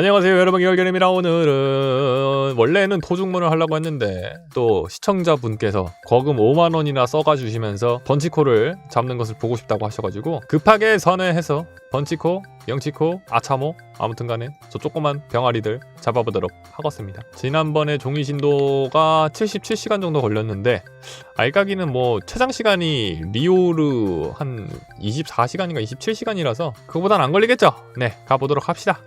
안녕하세요 여러분. 기열견입니다. 오늘은 원래는 토중문을 하려고 했는데 또 시청자분께서 거금 5만원이나 써가 주시면서 번치코를 잡는 것을 보고 싶다고 하셔가지고 급하게 선회해서 번치코, 영치코, 아차모 아무튼 간에 저 조그만 병아리들 잡아보도록 하겠습니다. 지난번에 종이 신도가 77시간 정도 걸렸는데 알까기는 뭐 최장 시간이 리오르 한 24시간인가 27시간이라서 그거보단 안 걸리겠죠? 네 가보도록 합시다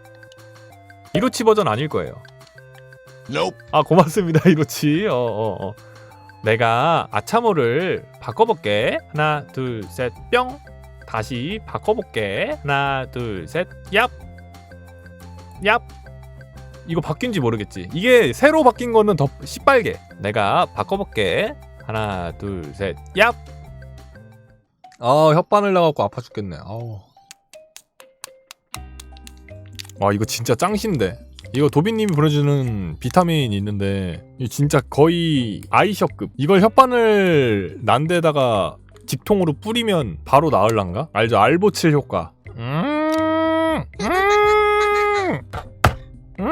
이로치 버전 아닐 거예요. Nope. 아 고맙습니다 이로치. 어, 어, 어. 내가 아차모를 바꿔볼게. 하나 둘 셋 뿅. 다시 바꿔볼게. 하나 둘 셋 얍. 얍. 이거 바뀐지 모르겠지. 이게 새로 바뀐 거는 더 시빨개. 내가 바꿔볼게. 하나 둘 셋 얍. 아 혓바늘 나갖고 아파 죽겠네. 아우. 와 이거 진짜 짱신데. 이거 도비님이 보내주는 비타민 있는데 이거 진짜 거의 아이셔급. 이걸 혓바늘 난 데다가 직통으로 뿌리면 바로 나을란가? 알죠? 알보칠 효과. 음, 음, 음,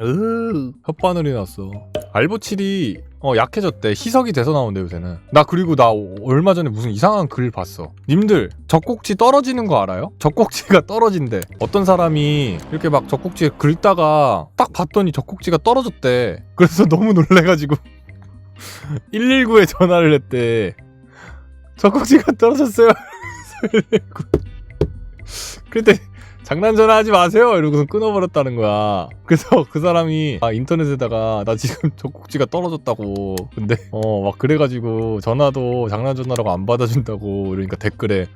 으, 혓바늘이 났어 알보칠이 어 약해졌대. 희석이 돼서 나온대 요새는. 나 그리고 나 얼마 전에 무슨 이상한 글 봤어. 님들 젖꼭지 떨어지는 거 알아요? 젖꼭지가 떨어진대. 어떤 사람이 이렇게 막 젖꼭지 긁다가 딱 봤더니 젖꼭지가 떨어졌대. 그래서 너무 놀래가지고 119에 전화를 했대. 젖꼭지가 떨어졌어요. 119 근데 장난 전화하지 마세요! 이러고서 끊어버렸다는 거야. 그래서 그 사람이 아 인터넷에다가 나 지금 젖꼭지가 떨어졌다고. 근데 어 막 그래가지고 전화도 장난 전화라고 안 받아준다고 이러니까 댓글에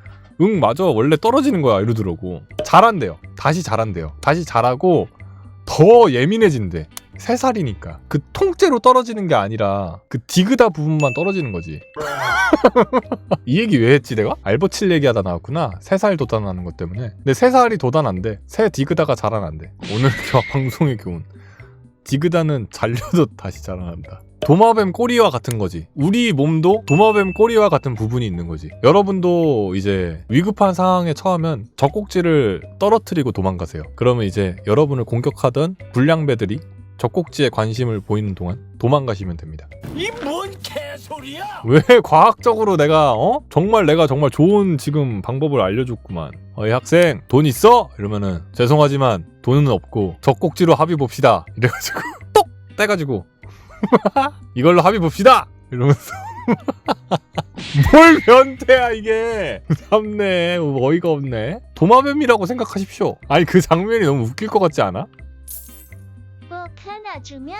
응 맞아. 원래 떨어지는 거야. 이러더라고. 잘한대요. 다시 잘한대요. 다시 잘하고 더 예민해진대. 세 살이니까. 그 통째로 떨어지는 게 아니라 그 디그다 부분만 떨어지는 거지 이 얘기 왜 했지 내가? 알버칠 얘기하다 나왔구나. 세 살 도단하는 것 때문에. 근데 세 살이 도단한데 새 디그다가 자라난대. 오늘 겨 방송의 교훈. 디그다는 잘려도 다시 자라난다. 도마뱀 꼬리와 같은 거지. 우리 몸도 도마뱀 꼬리와 같은 부분이 있는 거지. 여러분도 이제 위급한 상황에 처하면 젖꼭지를 떨어뜨리고 도망가세요. 그러면 이제 여러분을 공격하던 불량배들이 젖꼭지에 관심을 보이는 동안 도망가시면 됩니다. 이 뭔 개소리야? 왜 과학적으로 내가 어? 정말 내가 정말 좋은 지금 방법을 알려줬구만. 어이 학생 돈 있어? 이러면은 죄송하지만 돈은 없고 젖꼭지로 합의 봅시다. 이래가지고 똑 떼가지고 이걸로 합의 봅시다! 이러면서 뭘 변태야 이게! 참네. 어이가 없네. 도마뱀이라고 생각하십시오. 아니 그 장면이 너무 웃길 것 같지 않아? 뭐 하나 주면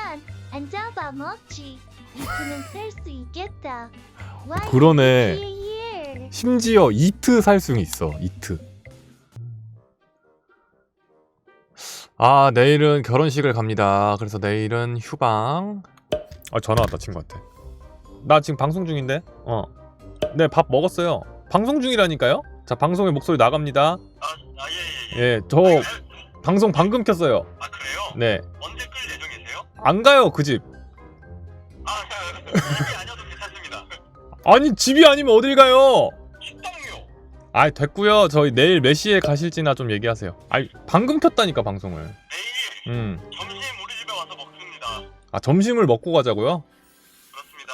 안 잡아먹지. 이트는 살 수 있겠다. Why 그러네. here? 심지어 이트 살 수는 있어 이트 아 내일은 결혼식을 갑니다 그래서 내일은 휴방 아 전화 왔다 친구한테 나 지금 방송 중인데 어 네 밥 먹었어요 방송 중이라니까요 자 방송에 목소리 나갑니다 아, 아 예, 예, 예. 예 저 방송 방금 켰어요 아, 그래요? 네안언 예정이세요? 가요 그 집 아, 이게 아니어도 괜찮습니다. 아니 집이 아니면 어딜 가요 식당이요. 아이 됐고요 저희 내일 몇 시에 가실지나 좀 얘기하세요 아이 방금 켰다니까 방송을 내일 음 점심 우리 집에 와서 먹습니다. 아 점심을 먹고 가자고요? 그렇습니다.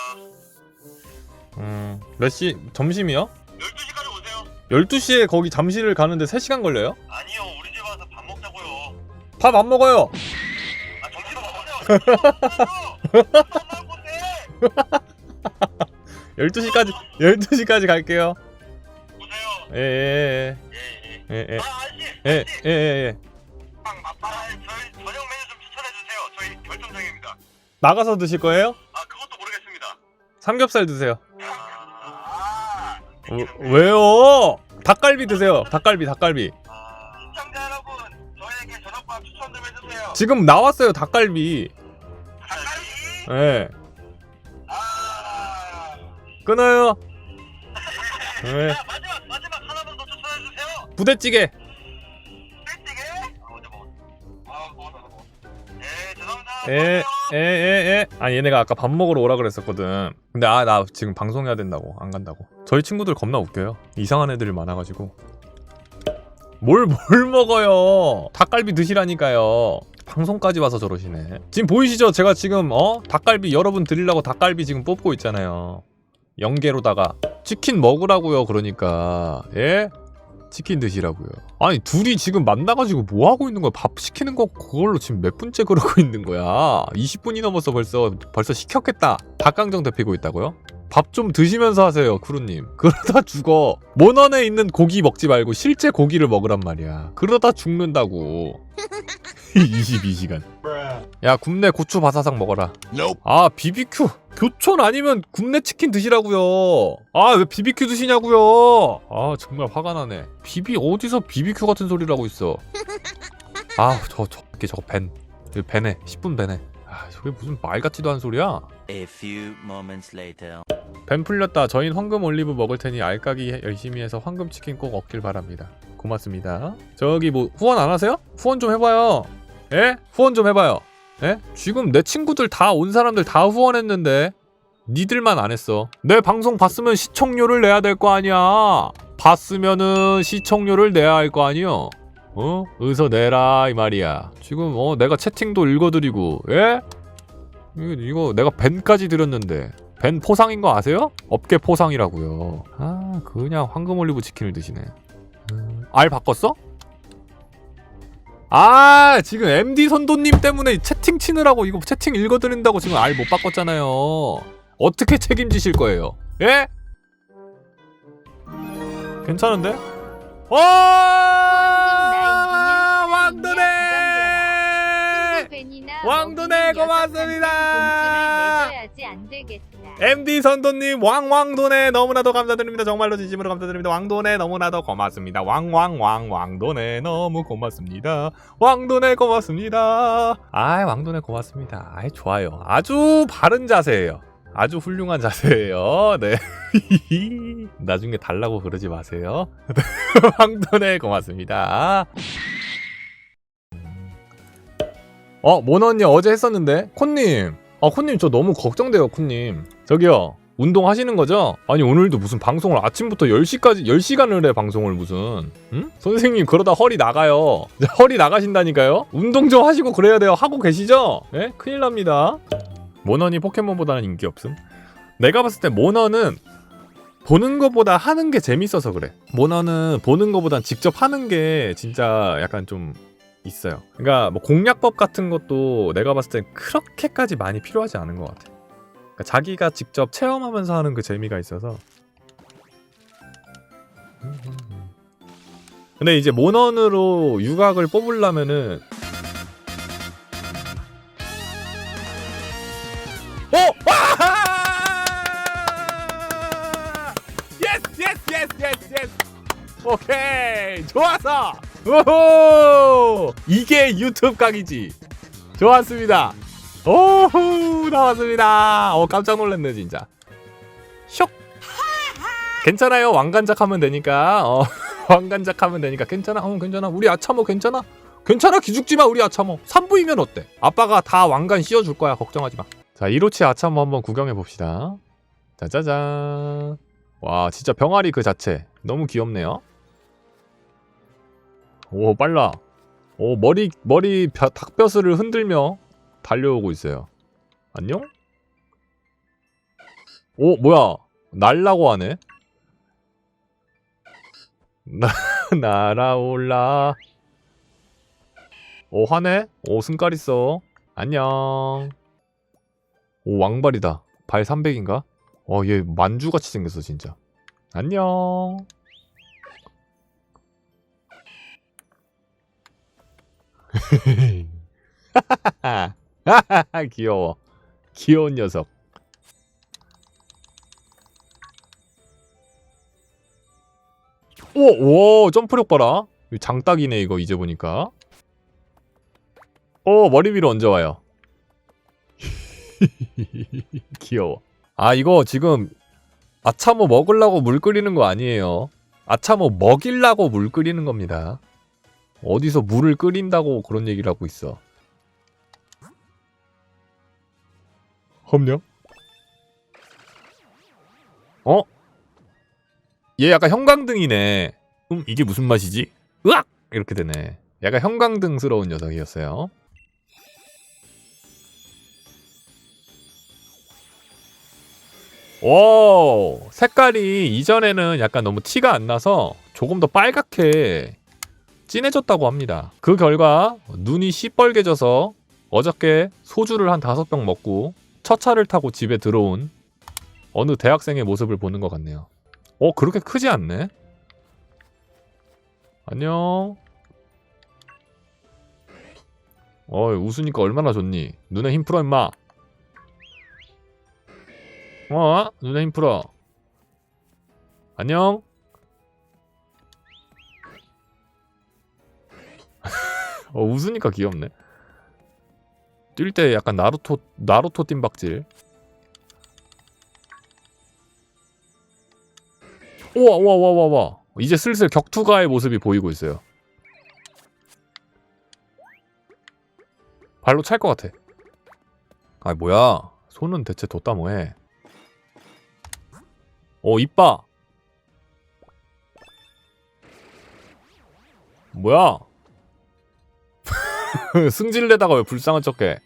음, 몇 시? 점심이요? 12시까지 오세요. 12시에 거기 잠실을 가는데 3시간 걸려요? 아니요, 우리 집에 와서 밥 먹자고요. 밥 안 먹어요! 12시까지, 12시까지 갈게요. 오세요. 예, 예, 예, 예. 예, 예, 아, 아저씨. 예, 예, 예, 예. 빵, 맛, 아, 저희 저녁 메뉴 좀 추천해 주세요. 저희 결정장입니다. 나가서 드실 거예요? 아, 그것도 모르겠습니다. 삼겹살 드세요. 아, 어, 왜요? 닭갈비 드세요. 닭갈비, 닭갈비. 아, 시청자 여러분, 저에게 저녁밥 추천 좀 해주세요. 지금 나왔어요, 닭갈비. 예. 아, 끊어요. 예. 자, 마지막, 마지막 하나만 더 추천해 주세요. 부대찌개. 땡땡에? 아, 어제 먹었어. 아, 먹었어, 먹었어. 예, 죄송합니다. 예. 예, 예, 예. 아, 얘네가 아까 밥 먹으러 오라 그랬었거든. 근데 아, 나 지금 방송해야 된다고. 안 간다고. 저희 친구들 겁나 웃겨요. 이상한 애들이 많아가지고. 뭘 뭘 먹어요? 닭갈비 드시라니까요. 방송까지 와서 저러시네. 지금 보이시죠? 제가 지금 어 닭갈비 여러분 드리려고 닭갈비 지금 뽑고 있잖아요. 연계로다가 치킨 먹으라고요. 그러니까 예 치킨 드시라고요. 아니 둘이 지금 만나가지고 뭐 하고 있는 거야? 밥 시키는 거 그걸로 지금 몇 분째 그러고 있는 거야? 20분이 넘었어 벌써 벌써 시켰겠다. 닭강정 데피고 있다고요? 밥 좀 드시면서 하세요, 크루님. 그러다 죽어. 모넌에 있는 고기 먹지 말고 실제 고기를 먹으란 말이야. 그러다 죽는다고. 22시간. 야, 굽네 고추 바사삭 먹어라. 아, BBQ. 교촌 아니면 굽네 치킨 드시라고요. 아, 왜 BBQ 드시냐고요. 아, 정말 화가 나네. 비비 어디서 BBQ 같은 소리를 하고 있어. 아, 저 저, 저거 벤. 벤해. 10분 벤해. 아, 저게 무슨 말 같지도 않은 소리야. A few moments later. 뱀 풀렸다. 저흰 황금 올리브 먹을 테니 알까기 해- 열심히 해서 황금 치킨 꼭 얻길 바랍니다. 고맙습니다. 저기 뭐 후원 안 하세요? 후원 좀 해봐요. 예? 후원 좀 해봐요. 예? 지금 내 친구들 다 온 사람들 다 후원했는데 니들만 안 했어. 내 방송 봤으면 시청료를 내야 될 거 아니야. 봤으면은 시청료를 내야 할 거 아니요. 어? 어서 내라 이 말이야. 지금 어 내가 채팅도 읽어드리고 예? 이거, 이거 내가 벤까지 드렸는데 벤 포상인 거 아세요? 업계 포상이라고요. 아 그냥 황금 올리브 치킨을 드시네. 음, 알 바꿨어? 아 지금 MD 선도님 때문에 채팅 치느라고 이거 채팅 읽어드린다고 지금 알 못 바꿨잖아요. 어떻게 책임지실 거예요? 예? 괜찮은데? 와 왕도네 왕도네 고맙습니다. MD 선도님 왕왕도네 너무나도 감사드립니다. 정말로 진심으로 감사드립니다. 왕도네 너무나도 고맙습니다. 왕왕왕 왕도네 너무 고맙습니다. 왕도네 고맙습니다. 아이 왕도네 고맙습니다. 아이 좋아요. 아주 바른 자세예요. 아주 훌륭한 자세예요. 네. 나중에 달라고 그러지 마세요. 왕도네 고맙습니다. 어 모너언니 어제 했었는데 콘님 아 콘님 저 너무 걱정돼요 콘님 저기요 운동하시는 거죠? 아니 오늘도 무슨 방송을 아침부터 10시까지 10시간을 해 방송을 무슨 응? 선생님 그러다 허리 나가요 허리 나가신다니까요? 운동 좀 하시고 그래야 돼요 하고 계시죠? 예? 큰일 납니다 모넌이 포켓몬보다는 인기 없음 내가 봤을 때 모넌은 보는 것보다 하는 게 재밌어서 그래 모넌은 보는 것보단 직접 하는 게 진짜 약간 좀 있어요. 그러니까 뭐 공략법 같은 것도 내가 봤을 땐 그렇게까지 많이 필요하지 않은 것 같아. 그러니까 자기가 직접 체험하면서 하는 그 재미가 있어서. 근데 이제 모넌으로 유각을 뽑으려면은 오! 와! 예스 예스 예스 예스 예스 오케이 좋았어 오호 이게 유튜브 각이지 좋았습니다 오호 나왔습니다. 어 깜짝 놀랐네 진짜. 쇽. 괜찮아요. 왕관작 하면 되니까. 어 왕관작 하면 되니까. 괜찮아 어 괜찮아. 우리 아차모 괜찮아? 괜찮아 기죽지마 우리 아차모. 3부이면 어때? 아빠가 다 왕관 씌워줄 거야. 걱정하지마. 자 이로치 아차모 한번 구경해 봅시다. 짜자잔. 와 진짜 병아리 그 자체. 너무 귀엽네요. 오 빨라. 오 머리 머리 벼- 닭벼슬을 흔들며 달려오고 있어요. 안녕? 오 뭐야? 날라고 하네? 나 날아올라. 오 화내? 오 승깔 있어. 안녕. 오 왕발이다. 발 300인가? 어얘 만주같이 생겼어 진짜. 안녕 귀여워. 귀여운 녀석. 오, 오, 점프력 봐라. 장딱이네, 이거, 이제 보니까. 오, 머리 위로 얹어와요. 귀여워. 아, 이거 지금, 아차모 먹으려고 물 끓이는 거 아니에요. 아차모 먹이려고 물 끓이는 겁니다. 어디서 물을 끓인다고 그런 얘기를 하고 있어. 험령? 어? 얘 약간 형광등이네. 음, 이게 무슨 맛이지? 으악! 이렇게 되네. 약간 형광등스러운 녀석이었어요. 오, 색깔이 이전에는 약간 너무 티가 안 나서 조금 더 빨갛게 진해졌다고 합니다. 그 결과 눈이 시뻘개져서 어저께 소주를 한 다섯 병 먹고 첫 차를 타고 집에 들어온 어느 대학생의 모습을 보는 것 같네요. 어, 그렇게 크지 않네? 안녕. 어이, 웃으니까 얼마나 좋니? 눈에 힘 풀어, 임마. 어? 눈에 힘 풀어. 안녕. 어, 웃으니까 귀엽네. 뛸 때 약간 나루토, 나루토 뜀박질. 우와, 우와, 우와, 우와, 우와. 이제 슬슬 격투가의 모습이 보이고 있어요. 발로 찰 것 같아. 아, 뭐야. 손은 대체 뒀다 뭐해. 어, 이빠. 뭐야? 승질내다가 왜 불쌍한 척해?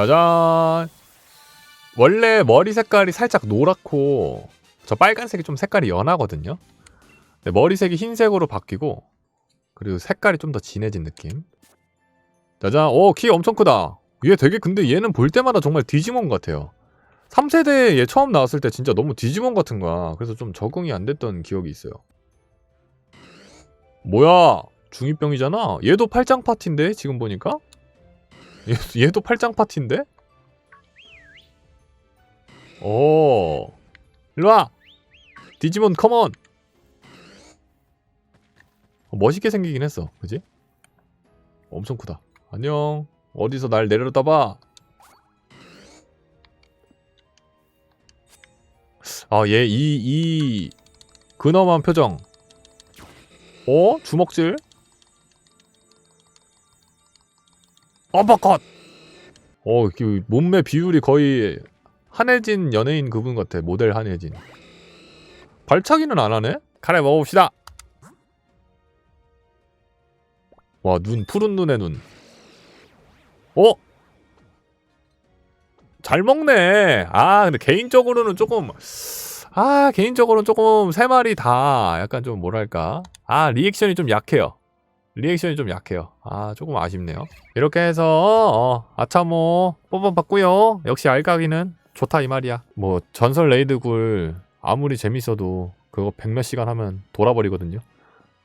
짜잔. 원래 머리 색깔이 살짝 노랗고 저 빨간색이 좀 색깔이 연하거든요. 근데 머리색이 흰색으로 바뀌고 그리고 색깔이 좀 더 진해진 느낌. 짜잔. 오, 키 엄청 크다. 얘 되게 근데 얘는 볼 때마다 정말 디지몬 같아요. 3세대 얘 처음 나왔을 때 진짜 너무 디지몬 같은 거야. 그래서 좀 적응이 안 됐던 기억이 있어요. 뭐야? 중2병이잖아. 얘도 팔짱 파티인데 지금 보니까? 얘, 얘도 팔짱 파티인데? 오. 일로와! 디지몬 컴온! 어, 멋있게 생기긴 했어. 그지? 엄청 크다. 안녕. 어디서 날 내려다 봐. 아, 얘, 이, 이, 근엄한 표정. 어? 주먹질? 어버컷! 어, 그 몸매 비율이 거의 한혜진 연예인 그분 같아. 모델 한혜진. 발차기는 안 하네? 카레 먹어봅시다. 와, 눈, 푸른 눈의 눈. 어? 잘 먹네. 아, 근데 개인적으로는 조금, 아, 개인적으로는 조금 세 마리 다 약간 좀 뭐랄까. 아, 리액션이 좀 약해요. 리액션이 좀 약해요. 아, 조금 아쉽네요. 이렇게 해서, 어, 아차모 뽑아봤고요 역시 알까기는 좋다 이 말이야. 뭐, 전설 레이드 굴 아무리 재밌어도 그거 백몇 시간 하면 돌아버리거든요.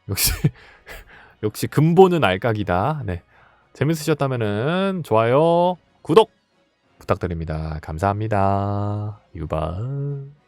역시, 역시 근본은 알까기다. 네. 재밌으셨다면은 좋아요, 구독 부탁드립니다. 감사합니다. 유바.